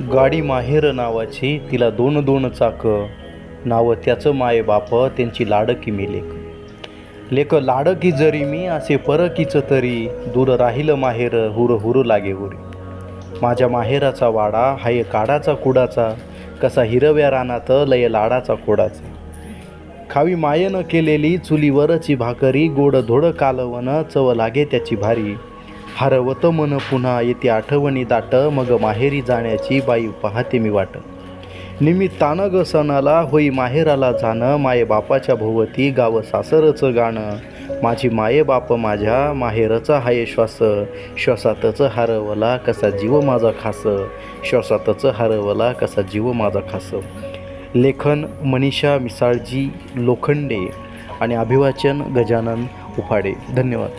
गाडी माहेर नावाची तिला दोन दोन चाक. नावं त्याचं माये बाप त्यांची लाडकी मी लेख लेख लाडकी जरी मी असे परकीचं तरी. दूर राहिलं माहेर हुर हुर लागे हुरी माझ्या माहेराचा वाडा हाय काडाचा कुडाचा. कसा हिरव्या रानात लय लाडाचा कोडाचा. खावी मायेनं केलेली चुलीवरची भाकरी गोड धोड कालवण चव लागे त्याची भारी. हरवत मन पुन्हा येते आठवणी दाट मग माहेरी जाण्याची बाई पाहते मी वाट. निमित्तानं ग सणाला होई माहेराला जाणं माये बापाच्या भोवती गाव सासरचं गाणं. माझी माये बाप माझ्या माहेरचा हाय श्वास श्वासातच हरवला कसा जीव माझा खास श्वासातच हरवला कसा जीव माझा खास. लेखन मनीषा मिसाळजी लोखंडे आणि अभिवाचन गजानन उफाडे. धन्यवाद.